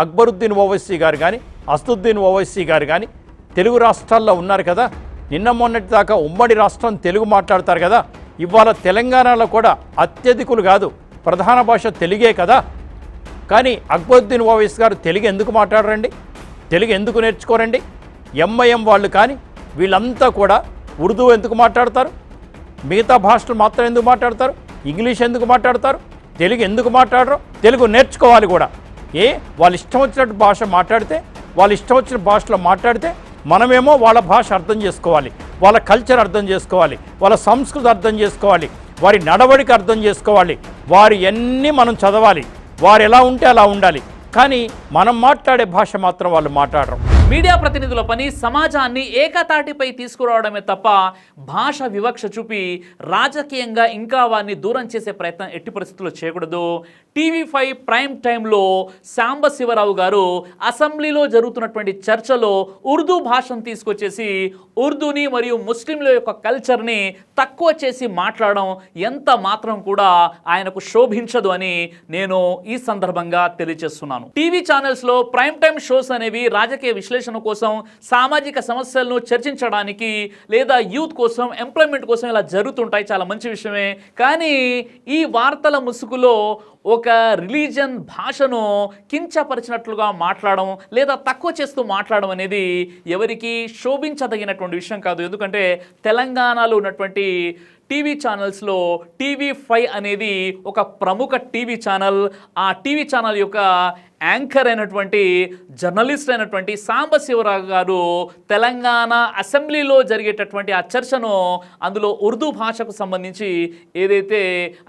అక్బరుద్దీన్ ఓవైసీ గారు కానీ అసదుద్దీన్ ఓవైసీ గారు కానీ తెలుగు రాష్ట్రాల్లో ఉన్నారు కదా. నిన్న మొన్నటి దాకా ఉమ్మడి రాష్ట్రం తెలుగు మాట్లాడతారు కదా. ఇవాళ తెలంగాణలో కూడా అత్యధికులు కాదు ప్రధాన భాష తెలుగే కదా. కానీ అక్బరుద్దీన్ ఓవైసీ గారు తెలుగు ఎందుకు మాట్లాడరండి? తెలుగు ఎందుకు నేర్చుకోరండి? ఎంఐఎం వాళ్ళు కానీ వీళ్ళంతా కూడా ఉర్దూ ఎందుకు మాట్లాడతారు? మిగతా భాషలు మాత్రం ఎందుకు మాట్లాడతారు? ఇంగ్లీష్ ఎందుకు మాట్లాడతారు? తెలుగు ఎందుకు మాట్లాడరు? తెలుగు నేర్చుకోవాలి కూడా. ఏ? వాళ్ళు ఇష్టం వచ్చినట్టు భాష మాట్లాడితే వాళ్ళు ఇష్టం వచ్చిన భాషలో మాట్లాడితే మనమేమో వాళ్ళ భాష అర్థం చేసుకోవాలి వాళ్ళ కల్చర్ అర్థం చేసుకోవాలి వాళ్ళ సంస్కృతి అర్థం చేసుకోవాలి వారి నడవడిక అర్థం చేసుకోవాలి వారి అన్నీ మనం చదవాలి వారు ఎలా ఉంటే అలా ఉండాలి. కానీ మనం మాట్లాడే భాష మాత్రం వాళ్ళు మాట్లాడరు. మీడియా ప్రతినిధుల పని సమాజాన్ని ఏకతాటిపై తీసుకురావడమే తప్ప భాష వివక్ష చూపి రాజకీయంగా ఇంకా వారిని దూరం చేసే ప్రయత్నం ఎట్టి పరిస్థితుల్లో చేయకూడదు. టీవీ ఫైవ్ ప్రైమ్ టైంలో శాంబ శివరావు గారు అసెంబ్లీలో జరుగుతున్నటువంటి చర్చలో ఉర్దూ భాషను తీసుకొచ్చేసి ఉర్దూని మరియు ముస్లింల యొక్క కల్చర్ని తక్కువ చేసి మాట్లాడడం ఎంత మాత్రం కూడా ఆయనకు శోభించదు అని నేను ఈ సందర్భంగా తెలియజేస్తున్నాను. టీవీ ఛానల్స్లో ప్రైమ్ టైమ్ షోస్ అనేవి రాజకీయ విశ్లేషణ కోసం సామాజిక సమస్యలను చర్చించడానికి లేదా యూత్ కోసం ఎంప్లాయ్మెంట్ కోసం ఇలా జరుగుతుంటాయి చాలా మంచి విషయమే. కానీ ఈ వార్తల ముసుగులో ఒక రిలీజన్ భాషను కించపరిచినట్లుగా మాట్లాడడం లేదా తక్కువ చేస్తూ మాట్లాడడం అనేది ఎవరికి శోభించదగినటువంటి విషయం కాదు. ఎందుకంటే తెలంగాణలో ఉన్నటువంటి టీవీ ఛానల్స్లో టీవీ ఫైవ్ అనేది ఒక ప్రముఖ టీవీ ఛానల్. ఆ టీవీ ఛానల్ యొక్క యాంకర్ అయినటువంటి జర్నలిస్ట్ అయినటువంటి సాంబశివరావు గారు తెలంగాణ అసెంబ్లీలో జరిగేటటువంటి ఆ చర్చను అందులో ఉర్దూ భాషకు సంబంధించి ఏదైతే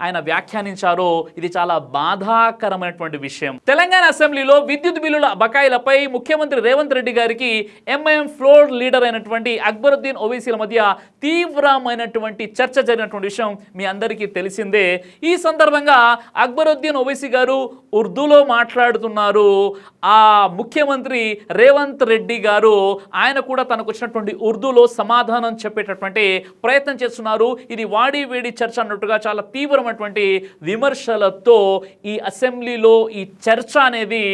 ఆయన వ్యాఖ్యానించారో ఇది చాలా బాధాకరమైనటువంటి విషయం. తెలంగాణ అసెంబ్లీలో విద్యుత్ బిల్లుల బకాయిలపై ముఖ్యమంత్రి రేవంత్ రెడ్డి గారికి ఎంఐఎం ఫ్లోర్ లీడర్ అయినటువంటి అక్బరుద్దీన్ ఓవైసీల మధ్య తీవ్రమైనటువంటి చర్చ జరిగినటువంటి విషయం మీ అందరికీ తెలిసిందే. ఈ సందర్భంగా అక్బరుద్దీన్ ఓవైసీ గారు ఉర్దూలో మాట్లాడుతున్నారు. ఆ ముఖ్యమంత్రి రేవంత్ రెడ్డి గారు ఆయన కూడా తనకు వచ్చినటువంటి ఉర్దూలో సమాధానం చెప్పేటటువంటి ప్రయత్నం చేస్తున్నారు. ఇది వాడి వేడి చర్చ అన్నట్టుగా చాలా తీవ్రమైనటువంటి విమర్శలతో ఈ అసెంబ్లీలో ఈ చర్చ అనేది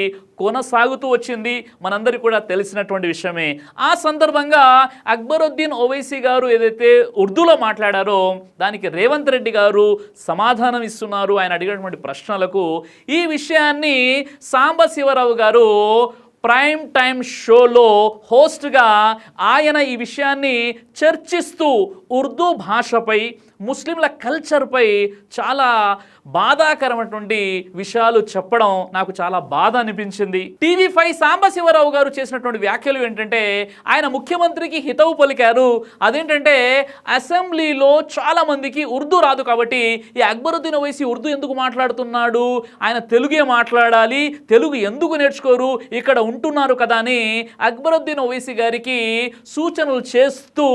కొనసాగుతూ వచ్చింది. మనందరికీ కూడా తెలిసినటువంటి విషయమే. ఆ సందర్భంగా అక్బరుద్దీన్ ఓవైసీ గారు ఏదైతే ఉర్దూలో మాట్లాడారో దానికి రేవంత్ రెడ్డి గారు సమాధానం ఇస్తున్నారు. ఆయన అడిగినటువంటి ప్రశ్నలకు ఈ విషయాన్ని సాంబశివరావు గారు ప్రైమ్ టైమ్ షోలో హోస్ట్గా ఆయన ఈ విషయాన్ని చర్చిస్తూ ఉర్దూ భాషపై ముస్లింల కల్చర్పై చాలా బాధాకరమైనటువంటి విషయాలు చెప్పడం నాకు చాలా బాధ అనిపించింది. టీవీ ఫైవ్ సాంబశివరావు గారు చేసినటువంటి వ్యాఖ్యలు ఏంటంటే ఆయన ముఖ్యమంత్రికి హితవు పలికారు. అదేంటంటే అసెంబ్లీలో చాలా మందికి ఉర్దూ రాదు కాబట్టి ఈ అక్బరుద్దీన్ ఓవైసీ ఉర్దూ ఎందుకు మాట్లాడుతున్నాడు? ఆయన తెలుగే మాట్లాడాలి తెలుగు ఎందుకు నేర్చుకోరు? ఇక్కడ ఉంటున్నారు కదా అని అక్బరుద్దీన్ ఓవైసీ గారికి సూచనలు చేస్తూ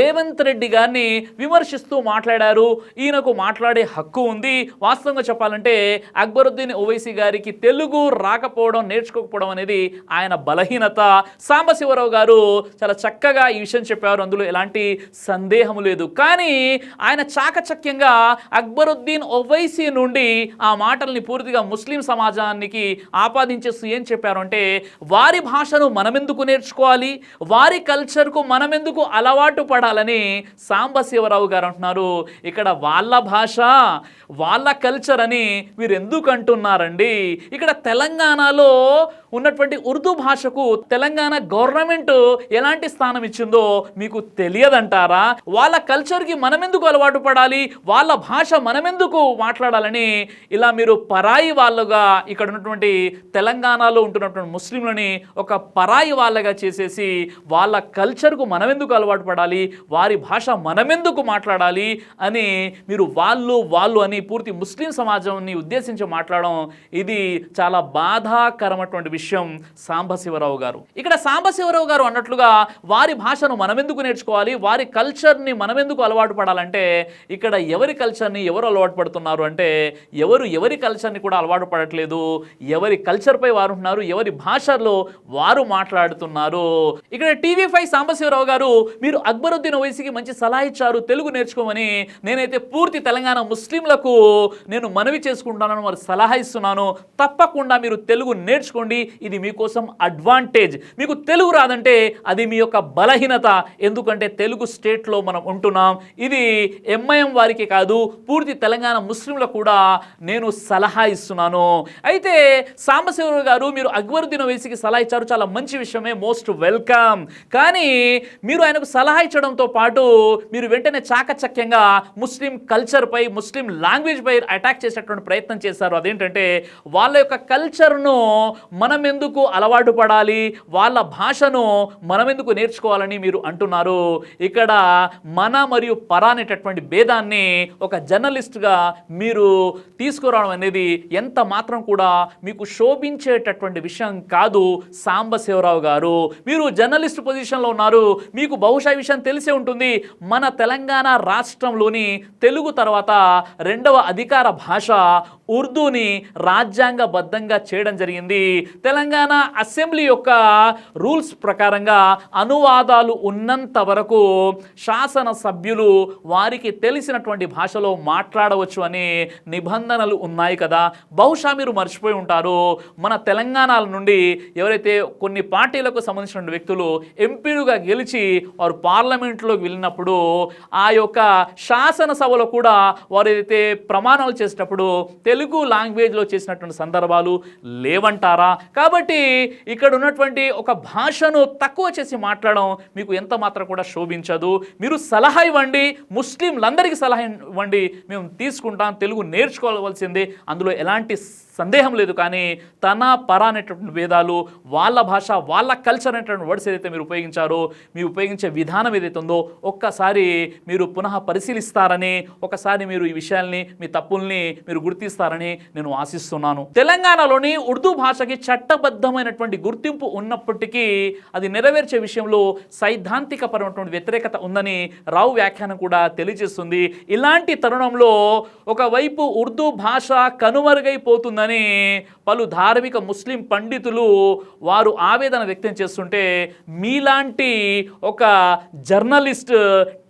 రేవంత్ రెడ్డి గారిని విమర్శిస్తూ మాట్లాడారు మాట్లాడారు. ఈయనకు మాట్లాడే హక్కు ఉంది. వాస్తవంగా చెప్పాలంటే అక్బరుద్దీన్ ఓవైసీ గారికి తెలుగు రాకపోవడం నేర్చుకోకపోవడం అనేది ఆయన బలహీనత. సాంబశివరావు గారు చాలా చక్కగా ఈ విషయం చెప్పారు. అందులో ఎలాంటి సందేహం లేదు. కానీ ఆయన చాకచక్యంగా అక్బరుద్దీన్ ఓవైసీ నుండి ఆ మాటల్ని పూర్తిగా ముస్లిం సమాజానికి ఆపాదించేస్తూ ఏం చెప్పారు అంటే వారి భాషను మనమెందుకు నేర్చుకోవాలి? వారి కల్చర్కు మనమెందుకు అలవాటు పడాలని సాంబశివరావు గారు అంటున్నారు. ఇక్కడ వాళ్ళ భాష వాళ్ళ కల్చర్ అని వీరు ఎందుకు అంటున్నారండి? ఇక్కడ తెలంగాణలో ఉన్నటువంటి ఉర్దూ భాషకు తెలంగాణ గవర్నమెంట్ ఎలాంటి స్థానం ఇచ్చిందో మీకు తెలియదంటారా? వాళ్ళ కల్చర్కి మనమెందుకు అలవాటు పడాలి? వాళ్ళ భాష మనమెందుకు మాట్లాడాలని ఇలా మీరు పరాయి వాళ్ళుగా ఇక్కడ ఉన్నటువంటి తెలంగాణలో ఉంటున్నటువంటి ముస్లింలని ఒక పరాయి వాళ్ళగా చేసేసి వాళ్ళ కల్చర్కు మనమెందుకు అలవాటు పడాలి? వారి భాష మనమెందుకు మాట్లాడాలి? అని మీరు వాళ్ళు వాళ్ళు అని పూర్తి ముస్లిం సమాజాన్ని ఉద్దేశించి మాట్లాడడం ఇది చాలా బాధాకరమైనటువంటి విషయం సాంబశివరావు గారు. ఇక్కడ సాంబశివరావు గారు అన్నట్లుగా వారి భాషను మనమెందుకు నేర్చుకోవాలి? వారి కల్చర్ని మనమెందుకు అలవాటు పడాలంటే ఇక్కడ ఎవరి కల్చర్ని ఎవరు అలవాటు పడుతున్నారు అంటే ఎవరు ఎవరి కల్చర్ని కూడా అలవాటు పడట్లేదు. ఎవరి కల్చర్పై వారు ఉంటున్నారు ఎవరి భాషలో వారు మాట్లాడుతున్నారు. ఇక్కడ టీవీ ఫైవ్ సాంబశివరావు గారు మీరు అక్బరుద్దీన్ ఓవైసీకి మంచి సలహా ఇచ్చారు తెలుగు నేర్చుకోమని నేనైతే పూర్తి తెలంగాణ ముస్లింలకు నేను మనవి చేసుకుంటానని వారు సలహా ఇస్తున్నాను. తప్పకుండా మీరు తెలుగు నేర్చుకోండి. ఇది మీకోసం అడ్వాంటేజ్ మీకు తెలుగు రాదంటే అది మీ యొక్క బలహీనత. ఎందుకంటే తెలుగు స్టేట్లో మనం ఉంటున్నాం. ఇది ఎంఐఎం వారికి కాదు పూర్తి తెలంగాణ ముస్లింలకు కూడా నేను సలహా ఇస్తున్నాను. అయితే సాంబశివరావు గారు మీరు అక్బరుద్దీన్ వయసుకి సలహా ఇచ్చారు. చాలా మంచి విషయమే మోస్ట్ వెల్కమ్ కానీ మీరు ఆయనకు సలహా ఇచ్చడంతో పాటు మీరు వెంటనే చాకచక్యంగా ముస్లిం కల్చర్పై ముస్లిం లాంగ్వేజ్ లాంగ్వేజ్ పై అటాక్ చేసేటువంటి ప్రయత్నం చేశారు. అదేంటంటే వాళ్ళ యొక్క కల్చర్ను మనం ఎందుకు అలవాటు పడాలి? వాళ్ళ భాషను మనం ఎందుకు నేర్చుకోవాలని మీరు అంటున్నారు. ఇక్కడ మన మరియు పర అనేటటువంటి భేదాన్ని ఒక జర్నలిస్ట్గా మీరు తీసుకురావడం అనేది ఎంత మాత్రం కూడా మీకు శోభించేటటువంటి విషయం కాదు సాంబశివరావు గారు. మీరు జర్నలిస్ట్ పొజిషన్లో ఉన్నారు. మీకు బహుశా విషయం తెలిసే ఉంటుంది. మన తెలంగాణ రాష్ట్రంలోని తెలుగు తర్వాత రెండు రెండవ అధికార భాష ఉర్దూని రాజ్యాంగబద్ధంగా చేయడం జరిగింది. తెలంగాణ అసెంబ్లీ యొక్క రూల్స్ ప్రకారంగా అనువాదాలు ఉన్నంత వరకు శాసన సభ్యులు వారికి తెలిసినటువంటి భాషలో మాట్లాడవచ్చు అనే నిబంధనలు ఉన్నాయి కదా. బహుశా మీరు మర్చిపోయి ఉంటారు. మన తెలంగాణల నుండి ఎవరైతే కొన్ని పార్టీలకు సంబంధించిన వ్యక్తులు ఎంపీలుగా గెలిచి వారు పార్లమెంట్లోకి వెళ్ళినప్పుడు ఆ యొక్క శాసనసభలో కూడా వారు ఏదైతే ప్రమాణాలు చేసేటప్పుడు తెలుగు లాంగ్వేజ్లో చేసినటువంటి సందర్భాలు లేవంటారా? కాబట్టి ఇక్కడ ఉన్నటువంటి ఒక భాషను తక్కువ చేసి మాట్లాడడం మీకు ఎంత మాత్రం కూడా శోభించదు. మీరు సలహా ఇవ్వండి ముస్లింలందరికీ సలహా ఇవ్వండి మేము తీసుకుంటాం తెలుగు నేర్చుకోవాల్సిందే. అందులో ఎలాంటి సందేహం లేదు కానీ తన పర అనేటటువంటి భేదాలు వాళ్ళ భాష వాళ్ళ కల్చర్ అనేటువంటి వర్డ్స్ ఏదైతే మీరు ఉపయోగించారో మీరు ఉపయోగించే విధానం ఏదైతే ఉందో ఒక్కసారి మీరు పునః పరిశీలిస్తారని ఒకసారి మీరు ఈ విషయాల్ని మీ తప్పుల్ని మీరు గుర్తిస్తారని నేను ఆశిస్తున్నాను. తెలంగాణలోని ఉర్దూ భాషకి చట్టబద్ధమైనటువంటి గుర్తింపు ఉన్నప్పటికీ అది నెరవేర్చే విషయంలో సైద్ధాంతిక పరమైనటువంటి వ్యతిరేకత ఉందని రావు వ్యాఖ్యానం కూడా తెలియజేస్తుంది. ఇలాంటి తరుణంలో ఒకవైపు ఉర్దూ భాష కనుమరుగైపోతుందని పలు ధార్మిక ముస్లిం పండితులు వారు ఆవేదన వ్యక్తం చేస్తుంటే మీలాంటి ఒక జర్నలిస్ట్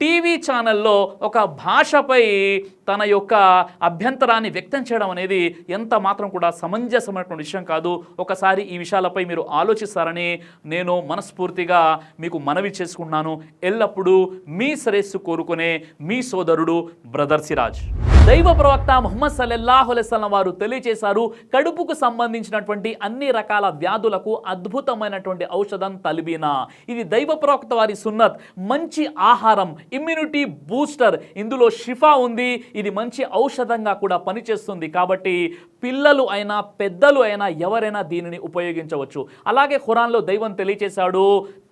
టీవీ ఛానల్లో ఒక భాషపై తన యొక్క అభ్యంతరాన్ని వ్యక్తం చేయడం అనేది ఎంత మాత్రం కూడా సమంజసమైనటువంటి విషయం కాదు. ఒకసారి ఈ విషయాలపై మీరు ఆలోచిస్తారని నేను మనస్ఫూర్తిగా మీకు మనవి చేసుకున్నాను. ఎల్లప్పుడూ మీ శ్రేయస్సు కోరుకునే మీ సోదరుడు బ్రదర్ సిరాజ్ దైవ ప్రవక్త ముహమ్మద్ సల్లల్లాహు అలైస్లం వారు తెలియజేశారు కడుపుకు సంబంధించినటువంటి అన్ని రకాల వ్యాధులకు అద్భుతమైనటువంటి ఔషధం తలిబీనా. ఇది దైవ ప్రవక్త వారి సున్నత్. మంచి ఆహారం ఇమ్యూనిటీ బూస్టర్ ఇందులో షిఫా ఉంది. ఇది మంచి ఔషధంగా కూడా పనిచేస్తుంది. కాబట్టి పిల్లలు అయినా పెద్దలు అయినా ఎవరైనా దీనిని ఉపయోగించవచ్చు. అలాగే ఖురాన్లో దైవం తెలియచేశాడు